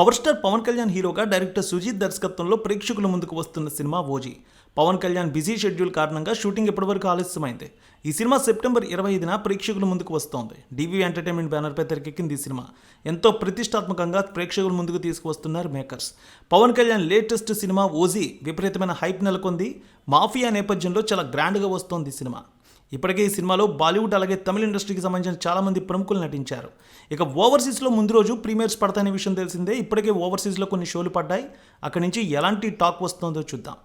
Power star Pawan Kalyan హీరోగా director Sujeeth దర్శకత్వంలో ప్రేక్షకుల ముందుకు వస్తున్న cinema OG. Pawan Kalyan busy schedule కారణంగా షూటింగ్ ఇప్పటివరకు ఆలస్యమైంది. ఈ సినిమా సెప్టెంబర్ ఇరవై ఐదున ప్రేక్షకుల ముందుకు వస్తోంది. డివి ఎంటర్టైన్మెంట్ బ్యానర్పై తెరకెక్కింది ఈ సినిమా. ఎంతో ప్రతిష్టాత్మకంగా ప్రేక్షకుల ముందుకు తీసుకువస్తున్నారు makers. Pawan Kalyan latest cinema OG విపరీతమైన హైప్ నెలకొంది. మాఫియా నేపథ్యంలో చాలా గ్రాండ్గా వస్తోంది ఈ సినిమా. ఇప్పటికే ఈ సినిమాలో బాలీవుడ్ అలాగే తమిళ ఇండస్ట్రీకి సంబంధించిన చాలామంది ప్రముఖులు నటించారు. ఇక ఓవర్సీస్లో ముందు రోజు ప్రీమియర్స్ పడతాయనే విషయం తెలిసిందే. ఇప్పటికే ఓవర్సీస్లో కొన్ని షోలు పడ్డాయి. అక్కడి నుంచి ఎలాంటి టాక్ వస్తుందో చూద్దాం.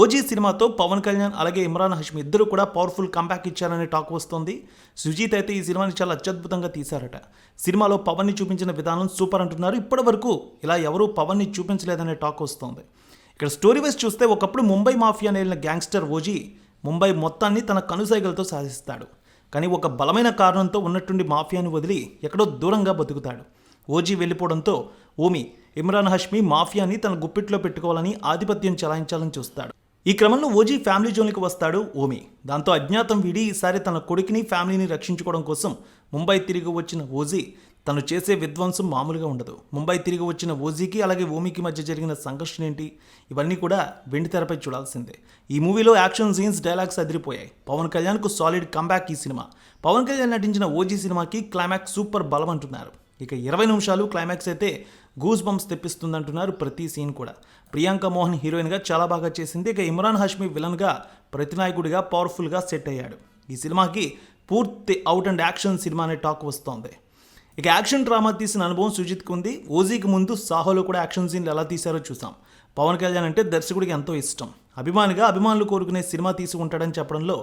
ఓజీ సినిమాతో పవన్ కళ్యాణ్ అలాగే ఇమ్రాన్ హష్మి ఇద్దరు కూడా పవర్ఫుల్ కంబ్యాక్ ఇచ్చారనే టాక్ వస్తోంది. సుజీత్ అయితే ఈ సినిమాని చాలా అత్యద్భుతంగా తీశారట. సినిమాలో పవన్ని చూపించిన విధానం సూపర్ అంటున్నారు. ఇప్పటి వరకు ఇలా ఎవరూ పవన్ని చూపించలేదనే టాక్ వస్తోంది. ఇక్కడ స్టోరీ వైజ్ చూస్తే ఒకప్పుడు ముంబై మాఫియా నేలిన గ్యాంగ్స్టర్ ఓజీ ముంబై మొత్తాన్ని తన కనుసైగలతో సాధిస్తాడు. కానీ ఒక బలమైన కారణంతో ఉన్నట్టుండి మాఫియాను వదిలి ఎక్కడో దూరంగా బతుకుతాడు. ఓజీ వెళ్ళిపోవడంతో ఓమి ఇమ్రాన్ హష్మి మాఫియాని తన గుప్పిట్లో పెట్టుకోవాలని ఆధిపత్యం చెలాయించాలని చూస్తాడు. ఈ క్రమంలో ఓజీ ఫ్యామిలీ జోన్కి వస్తాడు ఓమి. దాంతో అజ్ఞాతం వీడి ఈసారి తన కొడుకుని ఫ్యామిలీని రక్షించుకోవడం కోసం ముంబై తిరిగి వచ్చిన ఓజీ తను చేసే విధ్వంసం మామూలుగా ఉండదు. ముంబై తిరిగి వచ్చిన ఓజీకి అలాగే ఓమికి మధ్య జరిగిన సంఘర్షణ ఏంటి? ఇవన్నీ కూడా వెండి తెరపై చూడాల్సిందే. ఈ మూవీలో యాక్షన్ సీన్స్ డైలాగ్స్ అదిరిపోయాయి. పవన్ కళ్యాణ్కు సాలిడ్ కంబ్యాక్ ఈ సినిమా. పవన్ కళ్యాణ్ నటించిన ఓజీ సినిమాకి క్లైమాక్స్ సూపర్ బలం అంటున్నారు. ఇక ఇరవై నిమిషాలు క్లైమాక్స్ అయితే గూస్ బంప్స్ తెప్పిస్తుందంటున్నారు ప్రతి సీన్ కూడా. ప్రియాంక మోహన్ హీరోయిన్గా చాలా బాగా చేసింది. ఇక ఇమ్రాన్ హష్మి విలన్గా ప్రతినాయకుడిగా పవర్ఫుల్గా సెట్ అయ్యాడు. ఈ సినిమాకి పూర్తి అవుట్ అండ్ యాక్షన్ సినిమా అనే టాక్ వస్తోంది. ఇక యాక్షన్ డ్రామా తీసిన అనుభవం సుజిత్కి ఉంది. ఓజీకి ముందు సాహోలో కూడా యాక్షన్ సీన్లు ఎలా తీశారో చూసాం. పవన్ కళ్యాణ్ అంటే దర్శకుడికి ఎంతో ఇష్టం. అభిమానిగా అభిమానులు కోరుకునే సినిమా తీసుకుంటాడని చెప్పడంలో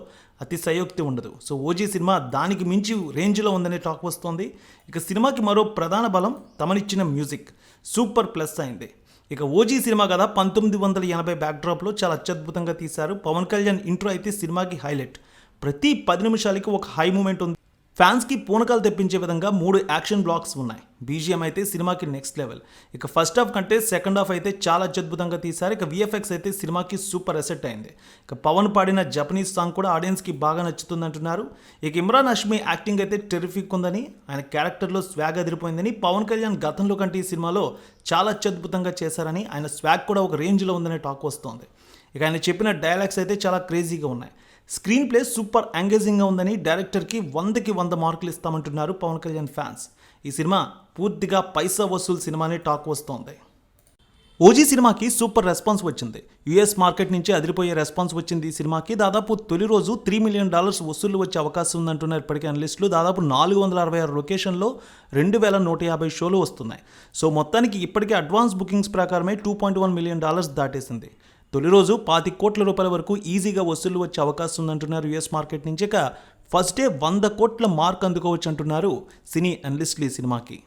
అతి సయోక్తి ఉండదు. సో ఓజీ సినిమా దానికి మించి రేంజ్లో ఉందనే టాక్ వస్తోంది. ఇక సినిమాకి మరో ప్రధాన బలం తమనిచ్చిన మ్యూజిక్. సూపర్ ప్లస్ అయింది. ఇక ఓజీ సినిమా కదా పంతొమ్మిది వందల ఎనభై బ్యాక్డ్రాప్లో చాలా అత్యద్భుతంగా తీశారు. పవన్ కళ్యాణ్ ఇంట్రో అయితే సినిమాకి హైలైట్. ప్రతి పది నిమిషాలకి ఒక హై మూమెంట్ ఉంది. ఫ్యాన్స్కి పూనకాలు తెప్పించే విధంగా మూడు యాక్షన్ బ్లాక్స్ ఉన్నాయి. బీజిఎం అయితే సినిమాకి నెక్స్ట్ లెవెల్. ఇక ఫస్ట్ హాఫ్ కంటే సెకండ్ హాఫ్ అయితే చాలా అత్యద్భుతంగా తీశారు. ఇక విఎఫ్ఎక్స్ అయితే సినిమాకి సూపర్ ఎసెట్ అయింది. ఇక పవన్ పాడిన జపనీస్ సాంగ్ కూడా ఆడియన్స్కి బాగా నచ్చుతుంది అంటున్నారు ఇక ఇమ్రాన్ హష్మి యాక్టింగ్ అయితే టెరిఫిక్ ఉందని ఆయన క్యారెక్టర్లో స్వాగ్ అదిరిపోయిందని పవన్ కళ్యాణ్ గతంలో కంటే ఈ సినిమాలో చాలా అత్యద్భుతంగా చేశారని ఆయన స్వాగ్ కూడా ఒక రేంజ్లో ఉందనే టాక్ వస్తోంది. ఇక ఆయన చెప్పిన డైలాగ్స్ అయితే చాలా క్రేజీగా ఉన్నాయి. స్క్రీన్ ప్లే సూపర్ ఎంగేజింగ్గా ఉందని డైరెక్టర్కి వందకి వంద మార్కులు ఇస్తామంటున్నారు పవన్ కళ్యాణ్ ఫ్యాన్స్. ఈ సినిమా పూర్తిగా పైసా వసూలు సినిమానే టాక్ వస్తోంది. ఓజీ సినిమాకి సూపర్ రెస్పాన్స్ వచ్చింది. యుఎస్ మార్కెట్ నుంచి అదిరిపోయే రెస్పాన్స్ వచ్చింది ఈ సినిమాకి. దాదాపు తొలి రోజు త్రీ మిలియన్ డాలర్స్ వసూళ్ళు వచ్చే అవకాశం ఉందంటున్నారు ఇప్పటికే అనలిస్టులు. దాదాపు నాలుగు వందల అరవై ఆరు లొకేషన్లో రెండు వేల నూట యాభై షోలు వస్తున్నాయి. సో మొత్తానికి ఇప్పటికే అడ్వాన్స్ బుకింగ్స్ ప్రకారమే two point one million dollars దాటేసింది. తొలి రోజు పాతి కోట్ల రూపాయల వరకు ఈజీగా వసూళ్ళు వచ్చే అవకాశం ఉందంటున్నారు యుఎస్ మార్కెట్ నుంచి. ఇక ఫస్ట్ డే వంద కోట్ల మార్క్ అందుకోవచ్చు అంటున్నారు సినీ అనలిస్టులు ఈ సినిమాకి.